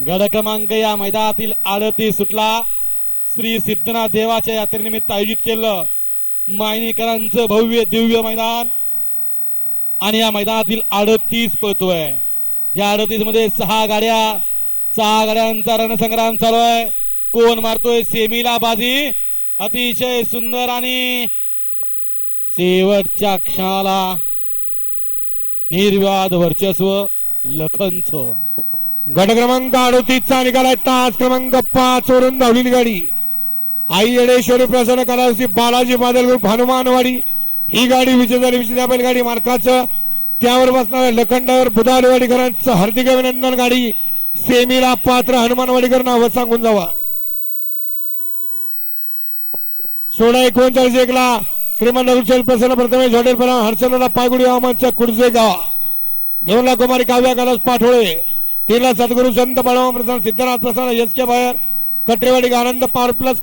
गड क्रमांक या मैदानातील आडती सुटला. श्री सिद्धनाथ देवाच्या यात्रेनिमित्त आयोजित केलं मायनीकरांचं भव्य दिव्य मैदान. आणि या मैदानातील आडतीस पळतोय. या आडतीसमध्ये सहा गाड्या सहा गाड्यांचा रणसंग्राम चालू आहे कोण मारतोय? सेमीला बाजी. अतिशय सुंदर आणि शेवटच्या क्षणाला निर्वाद वर्चस्व लखनचं. गट क्रमांक अडोतीसचा निकाल आहे. तास क्रमांक पाच वरून धावलेली गाडी. आई येडेश्वरी प्रसन्न कलावती बालाजी बादल ग्रुप हनुमानवाडी. ही गाडी विजय झाली बैलगाडी मार्काचं त्यावर बसणाऱ्या लखंडावर बुधारवाडीकरांचं हार्दिक अभिनंदन गाडी. सेमीला पात्र हनुमानवाडीकर नाव सांगून जावा. सोळा एकोणचाळीस एकला श्रीमंत दगडूशेठ प्रसन्न प्रथमेश हॉटेल परा हर्षलला पायगुडी हवामानच्या कुडजे गाव. दोनला कुमारी काव्या कलास पाठोळे. तिला सद्गुरु संत बाळवा प्रसन्न सिद्धनाथ प्रसन्न एस के बायर कटरेवाडी आनंद पार प्लस